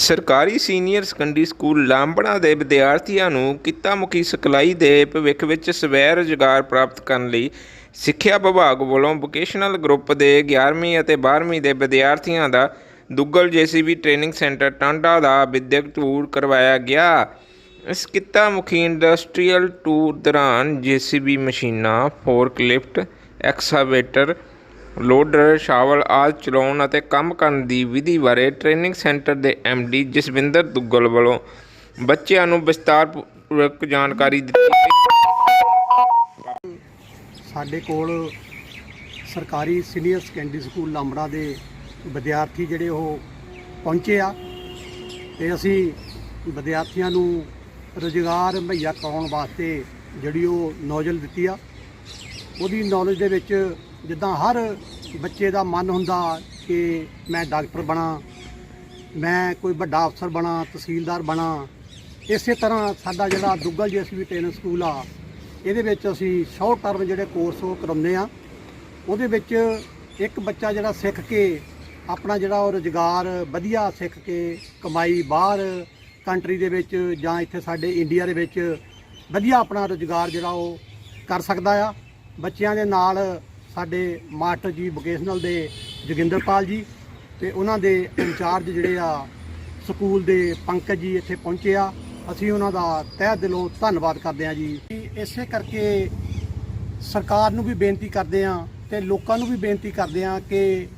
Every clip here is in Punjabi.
ਸਰਕਾਰੀ ਸੀਨੀਅਰ ਸੈਕੰਡਰੀ ਸਕੂਲ ਲਾਂਬੜਾ ਦੇ ਵਿਦਿਆਰਥੀਆਂ ਨੂੰ ਕਿੱਤਾ ਮੁਖੀ ਸਿਖਲਾਈ ਦੇ ਭਵਿੱਖ ਵਿੱਚ ਸਵੈ ਰੁਜ਼ਗਾਰ ਪ੍ਰਾਪਤ ਕਰਨ ਲਈ ਸਿੱਖਿਆ ਵਿਭਾਗ ਵੱਲੋਂ ਵੋਕੇਸ਼ਨਲ ਗਰੁੱਪ ਦੇ 11ਵੀਂ ਅਤੇ 12ਵੀਂ ਦੇ ਵਿਦਿਆਰਥੀਆਂ ਦਾ Duggal JCB training center Tanda ਦਾ ਵਿਦਿਅਕ ਟੂਰ ਕਰਵਾਇਆ ਗਿਆ। ਇਸ ਕਿੱਤਾ ਮੁਖੀ ਇੰਡਸਟਰੀਅਲ ਟੂਰ ਦੌਰਾਨ ਜੇਸੀਬੀ ਮਸ਼ੀਨਾਂ ਫੋਰਕਲਿਫਟ ਐਕਸਕਾਵੇਟਰ ਲੋਡਰ ਸ਼ਾਵਲ ਆਦਿ ਚਲਾਉਣ ਅਤੇ ਕੰਮ ਕਰਨ ਦੀ ਵਿਧੀ ਬਾਰੇ ਟ੍ਰੇਨਿੰਗ ਸੈਂਟਰ ਦੇ ਡੀ ਜਸਵਿੰਦਰ ਦੁੱਗਲ ਵੱਲੋਂ ਬੱਚਿਆਂ ਨੂੰ ਵਿਸਤਾਰਪੂਰਵਕ ਜਾਣਕਾਰੀ ਦਿੱਤੀ ਸਾਡੇ ਕੋਲ ਸਰਕਾਰੀ ਸੀਨੀਅਰ ਸੈਕੰਡਰੀ ਸਕੂਲ ਲਾਂਬੜਾ ਦੇ ਵਿਦਿਆਰਥੀ ਜਿਹੜੇ ਉਹ ਪਹੁੰਚੇ ਆ ਤੇ ਅਸੀਂ ਵਿਦਿਆਰਥੀਆਂ ਨੂੰ ਰੁਜ਼ਗਾਰ ਮੁਹੱਈਆ ਕਰਾਉਣ ਵਾਸਤੇ ਜਿਹੜੀ ਉਹ ਨੌਜਲ ਦਿੱਤੀ ਆ। ਉਹਦੀ ਨੌਲੇਜ ਦੇ ਵਿੱਚ ਜਿੱਦਾਂ ਹਰ ਬੱਚੇ ਦਾ ਮਨ ਹੁੰਦਾ ਕਿ ਮੈਂ ਡਾਕਟਰ ਬਣਾ, ਮੈਂ ਕੋਈ ਵੱਡਾ ਅਫਸਰ ਬਣਾ, ਤਹਿਸੀਲਦਾਰ ਬਣਾ। ਇਸੇ ਤਰ੍ਹਾਂ ਸਾਡਾ ਜਿਹੜਾ ਦੁੱਗਲ ਜੀਐਸਬੀ ਟ੍ਰੇਨਿੰਗ ਸਕੂਲ ਆ, ਇਹਦੇ ਵਿੱਚ ਅਸੀਂ ਸ਼ਾਰਟ ਟਰਮ ਜਿਹੜੇ ਕੋਰਸ ਉਹ ਕਰਾਉਂਦੇ ਆ। ਉਹਦੇ ਵਿੱਚ ਇੱਕ ਬੱਚਾ ਜਿਹੜਾ ਸਿੱਖ ਕੇ, ਆਪਣਾ ਜਿਹੜਾ ਉਹ ਰੁਜ਼ਗਾਰ ਵਧੀਆ ਸਿੱਖ ਕੇ ਕਮਾਈ ਬਾਹਰ ਕੰਟਰੀ ਦੇ ਵਿੱਚ ਜਾਂ ਇੱਥੇ ਸਾਡੇ ਇੰਡੀਆ ਦੇ ਵਿੱਚ ਵਧੀਆ ਆਪਣਾ ਰੁਜ਼ਗਾਰ ਜਿਹੜਾ ਉਹ ਕਰ ਸਕਦਾ ਆ। ਬੱਚਿਆਂ ਦੇ ਨਾਲ ਸਾਡੇ ਮਾਸਟਰ ਜੀ ਵੋਕੇਸ਼ਨਲ ਦੇ ਜੋਗਿੰਦਰਪਾਲ ਜੀ ਤੇ ਉਹਨਾਂ ਦੇ ਇੰਚਾਰਜ ਜਿਹੜੇ ਆ ਸਕੂਲ ਦੇ ਪੰਕਜ ਜੀ ਇੱਥੇ ਪਹੁੰਚੇ ਆ। ਅਸੀਂ ਉਹਨਾਂ ਦਾ ਤਹਿ ਦਿਲੋਂ ਧੰਨਵਾਦ ਕਰਦੇ ਆ ਜੀ। ਇਸੇ ਕਰਕੇ ਸਰਕਾਰ ਨੂੰ ਵੀ ਬੇਨਤੀ ਕਰਦੇ ਆ ਤੇ ਲੋਕਾਂ ਨੂੰ ਵੀ ਬੇਨਤੀ ਕਰਦੇ ਆ ਕਿ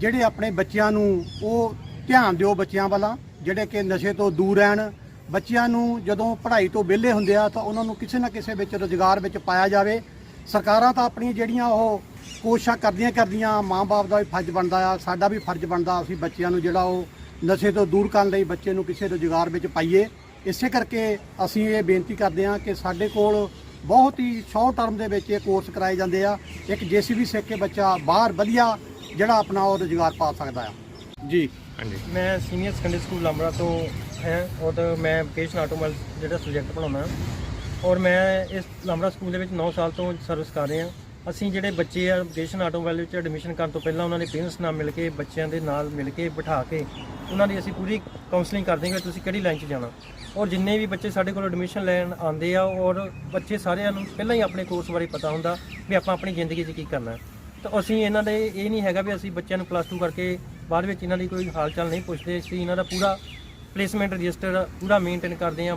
ਜਿਹੜੇ ਆਪਣੇ ਬੱਚਿਆਂ ਨੂੰ ਉਹ ਧਿਆਨ ਦਿਓ ਬੱਚਿਆਂ ਵੱਲ, ਜਿਹੜੇ ਕਿ ਨਸ਼ੇ ਤੋਂ ਦੂਰ ਰਹਿਣ। ਬੱਚਿਆਂ ਨੂੰ ਜਦੋਂ ਪੜ੍ਹਾਈ ਤੋਂ ਵਿਹਲੇ ਹੁੰਦੇ ਆ ਤਾਂ ਉਹਨਾਂ ਨੂੰ ਕਿਸੇ ਨਾ ਕਿਸੇ ਵਿੱਚ ਰੁਜ਼ਗਾਰ ਵਿੱਚ ਪਾਇਆ ਜਾਵੇ। ਸਰਕਾਰਾਂ ਤਾਂ ਆਪਣੀਆਂ ਜਿਹੜੀਆਂ ਉਹ ਕੋਸ਼ਿਸ਼ਾਂ ਕਰਦੀਆਂ ਕਰਦੀਆਂ ਮਾਂ-ਬਾਪ ਦਾ ਵੀ ਫਰਜ਼ ਬਣਦਾ ਆ ਸਾਡਾ ਵੀ ਫਰਜ਼ ਬਣਦਾ ਅਸੀਂ ਬੱਚਿਆਂ ਨੂੰ ਜਿਹੜਾ ਉਹ ਨਸ਼ੇ ਤੋਂ ਦੂਰ ਕਰਨ ਲਈ ਬੱਚੇ ਨੂੰ ਕਿਸੇ ਰੁਜ਼ਗਾਰ ਵਿੱਚ ਪਾਈਏ। ਇਸੇ ਕਰਕੇ ਅਸੀਂ ਇਹ ਬੇਨਤੀ ਕਰਦੇ ਹਾਂ ਕਿ ਸਾਡੇ ਕੋਲ ਬਹੁਤ ਹੀ ਸ਼ਾਰਟ ਟਰਮ ਦੇ ਵਿੱਚ ਇਹ ਕੋਰਸ ਕਰਾਏ ਜਾਂਦੇ ਆ। ਇੱਕ ਜੀਸੀਬੀ ਸਿੱਖ ਕੇ ਬੱਚਾ ਬਾਹਰ ਵਧੀਆ ਜਿਹੜਾ ਆਪਣਾ ਉਹ ਰੁਜ਼ਗਾਰ ਪਾ ਸਕਦਾ ਆ। ਜੀ। ਹਾਂਜੀ। ਮੈਂ ਸੀਨੀਅਰ ਸੈਕੰਡਰੀ ਸਕੂਲ ਲਾਂਬੜਾ ਤੋਂ ਹੈ ਔਰ ਮੈਂ ਵੋਕੇਸ਼ਨ ਆਟੋਮੋਬਾਈਲ ਜਿਹੜਾ ਸਬਜੈਕਟ ਪੜਾਉਣਾ ਔਰ ਮੈਂ ਇਸ ਲਾਂਬੜਾ ਸਕੂਲ ਦੇ ਵਿੱਚ 9 ਸਾਲ ਤੋਂ ਸਰਵਿਸ ਕਰ ਰਿਹਾ। ਅਸੀਂ ਜਿਹੜੇ ਬੱਚੇ ਆ ਵੋਕੇਸ਼ਨ ਆਟੋਮੋਬਾਈਲ ਵਿੱਚ ਐਡਮਿਸ਼ਨ ਕਰਨ ਤੋਂ ਪਹਿਲਾਂ ਉਹਨਾਂ ਦੇ ਪੇਰੈਂਟਸ ਨਾਲ ਮਿਲ ਕੇ, ਬੱਚਿਆਂ ਦੇ ਨਾਲ ਮਿਲ ਕੇ ਬਿਠਾ ਕੇ ਉਹਨਾਂ ਦੀ ਅਸੀਂ ਪੂਰੀ ਕਾਉਂਸਲਿੰਗ ਕਰਦੇ ਹਾਂ ਕਿ ਤੁਸੀਂ ਕਿਹੜੀ ਲਾਈਨ 'ਚ ਜਾਣਾ। ਔਰ ਜਿੰਨੇ ਵੀ ਬੱਚੇ ਸਾਡੇ ਕੋਲ ਐਡਮਿਸ਼ਨ ਲੈਣ ਆਉਂਦੇ ਆ, ਔਰ ਬੱਚੇ ਸਾਰਿਆਂ ਨੂੰ ਪਹਿਲਾਂ ਹੀ ਆਪਣੇ ਕੋਰਸ ਬਾਰੇ ਪਤਾ ਹੁੰਦਾ ਵੀ ਆਪਾਂ ਆਪਣੀ ਜ਼ਿੰਦਗੀ 'ਚ ਕੀ ਕਰਨਾ ਹੈ। ਤਾਂ ਅਸੀਂ ਇਹਨਾਂ ਦੇ ਇਹ ਨਹੀਂ ਹੈਗਾ ਵੀ ਅਸੀਂ ਬੱਚਿਆਂ ਨੂੰ ਪਲੱਸ 2 ਕਰਕੇ ਬਾਅਦ ਵਿੱਚ ਇਹਨਾਂ ਦੀ ਕੋਈ ਹਾਲ ਚਾਲ ਨਹੀਂ ਪੁੱਛਦੇ। ਅਸੀਂ ਇਹਨਾਂ ਦਾ ਪੂਰਾ ਪਲੇਸਮੈਂਟ ਰਜਿਸਟਰ ਪੂਰਾ ਮੇਨਟੇਨ ਕਰਦੇ ਹਾਂ।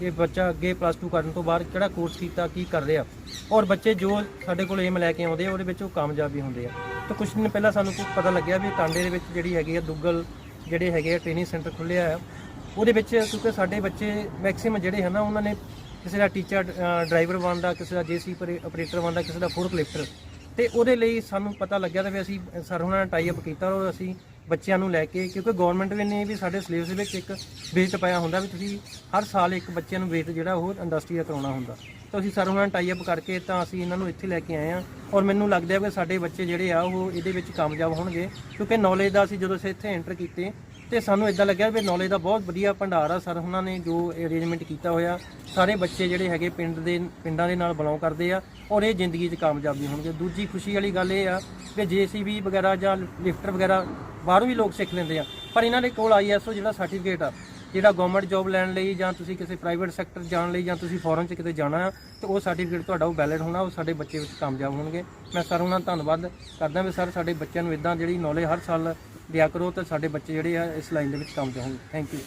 ਕਿ ਬੱਚਾ ਅੱਗੇ ਪਲੱਸ 2 ਕਰਨ ਤੋਂ ਬਾਅਦ ਕਿਹੜਾ ਕੋਰਸ ਕੀਤਾ, ਕੀ ਕਰ ਰਿਹਾ। ਔਰ ਬੱਚੇ ਜੋ ਸਾਡੇ ਕੋਲ ਏਮ ਲੈ ਕੇ ਆਉਂਦੇ ਆ, ਉਹਦੇ ਵਿੱਚ ਉਹ ਕਾਮਯਾਬ ਵੀ ਹੁੰਦੇ ਆ। ਤਾਂ ਕੁਝ ਦਿਨ ਪਹਿਲਾਂ ਸਾਨੂੰ ਪਤਾ ਲੱਗਿਆ ਵੀ ਟਾਂਡੇ ਦੇ ਵਿੱਚ ਜਿਹੜੀ ਹੈਗੀ ਆ ਦੁੱਗਲ, ਜਿਹੜੇ ਹੈਗੇ ਆ ਟ੍ਰੇਨਿੰਗ ਸੈਂਟਰ ਖੁੱਲਿਆ ਆ, ਉਹਦੇ ਵਿੱਚ ਕਿਉਂਕਿ ਸਾਡੇ ਬੱਚੇ ਮੈਕਸਿਮਮ ਜਿਹੜੇ ਹਨ ਨਾ ਉਹਨਾਂ ਨੇ ਕਿਸੇ ਦਾ ਟੀਚਰ ਡਰਾਈਵਰ ਬਣਦਾ, ਕਿਸੇ ਦਾ ਜੇਸੀ ਆਪਰੇਟਰ ਬਣਦਾ, ਕਿਸੇ ਦਾ ਫੂਡ ਲਿਫਟਰ ਤੇ ਉਹਦੇ ਲਈ ਸਾਨੂੰ ਪਤਾ ਲੱਗਿਆ ਤਾਂ ਵੀ ਅਸੀਂ ਸਰ ਉਹਨਾਂ ਨਾਲ ਟਾਈ ਅਪ ਕੀਤਾ, ਔਰ ਅਸੀਂ ਬੱਚਿਆਂ ਨੂੰ ਲੈ ਕੇ, ਕਿਉਂਕਿ ਗਵਰਨਮੈਂਟ ਵੀ ਨੇ ਵੀ ਸਾਡੇ ਸਿਲੇਬਸ ਵਿੱਚ ਇੱਕ ਵੇਟ ਪਾਇਆ ਹੁੰਦਾ ਵੀ ਤੁਸੀਂ ਹਰ ਸਾਲ ਇੱਕ ਬੱਚਿਆਂ ਨੂੰ ਵੇਟ ਜਿਹੜਾ ਉਹ ਇੰਡਸਟਰੀ ਦਾ ਕਰਾਉਣਾ ਹੁੰਦਾ। ਤਾਂ ਅਸੀਂ ਸਰ ਉਹਨਾਂ ਨਾਲ ਟਾਈ ਅਪ ਕਰਕੇ ਤਾਂ ਅਸੀਂ ਇਹਨਾਂ ਨੂੰ ਇੱਥੇ ਲੈ ਕੇ ਆਏ ਆ ਔਰ ਮੈਨੂੰ ਲੱਗਦਾ ਹੈ ਕਿ ਸਾਡੇ ਬੱਚੇ ਜਿਹੜੇ ਆ ਉਹ ਇਹਦੇ ਵਿੱਚ ਕਾਮਯਾਬ ਹੋਣਗੇ, ਕਿਉਂਕਿ ਨੌਲੇਜ ਦਾ ਅਸੀਂ ਜਦੋਂ ਅਸੀਂ ਇੱਥੇ ਐਂਟਰ ਕੀਤੇ ਤੇ ਸਾਨੂੰ ਇਦਾਂ ਲੱਗਿਆ ਵੀ ਨੌਲੇਜ ਦਾ ਬਹੁਤ ਵਧੀਆ ਭੰਡਾਰ ਆ ਸਰ, ਉਹਨਾਂ ਨੇ ਜੋ ਅਰੇਂਜਮੈਂਟ ਕੀਤਾ ਹੋਇਆ, ਸਾਰੇ ਬੱਚੇ ਜਿਹੜੇ ਹੈਗੇ ਪਿੰਡ ਦੇ, ਪਿੰਡਾਂ ਦੇ ਨਾਲ ਬਿਲੋਂਗ ਕਰਦੇ ਆ ਔਰ ਇਹ ਜ਼ਿੰਦਗੀ 'ਚ ਕਾਮਯਾਬੀ ਹੋਣਗੇ। ਦੂਜੀ ਖੁਸ਼ੀ ਵਾਲੀ ਗੱਲ ਇਹ ਆ ਕਿ ਜੀਸੀਬੀ ਵਗੈਰਾ ਜਾਂ ਲਿਫਟਰ ਵਗੈਰਾ ਬਾਹਰੋਂ ਵੀ ਲੋਕ ਸਿੱਖ ਲੈਂਦੇ ਆ, ਪਰ ਇਹਨਾਂ ਦੇ ਕੋਲ ਆਈਐਸਓ ਜਿਹੜਾ ਸਰਟੀਫਿਕੇਟ ਆ, ਜਿਹੜਾ ਗਵਰਨਮੈਂਟ ਜੌਬ ਲੈਣ ਲਈ ਜਾਂ ਤੁਸੀਂ ਕਿਸੇ ਪ੍ਰਾਈਵੇਟ ਸੈਕਟਰ ਜਾਣ ਲਈ ਜਾਂ ਤੁਸੀਂ ਫੋਰਨ 'ਚ ਕਿਤੇ ਜਾਣਾ ਆ, ਤੇ ਉਹ ਸਰਟੀਫਿਕੇਟ ਤੁਹਾਡਾ ਉਹ ਵੈਲਿਡ ਹੋਣਾ, ਉਹ ਸਾਡੇ ਬੱਚੇ ਵਿੱਚ ਕਾਮਯਾਬ ਹੋਣਗੇ। ਮੈਂ ਸਰ, ਉਹਨਾਂ ਦਾ ਧੰਨਵਾਦ ਕਰਦਾ ਵੀ ਸਰ, ਸਾਡੇ ਬੱਚਿਆਂ ਨੂੰ ਇਦਾਂ ਜਿਹੜੀ ਨੌਲੇਜ ਹਰ ਸਾਲ ਦਿਆ ਕਰੋ ਤਾਂ ਸਾਡੇ ਬੱਚੇ ਜਿਹੜੇ ਆ ਇਸ ਲਾਈਨ ਦੇ ਵਿੱਚ ਕਾਮਯਾਬ ਹੋਣ। Thank you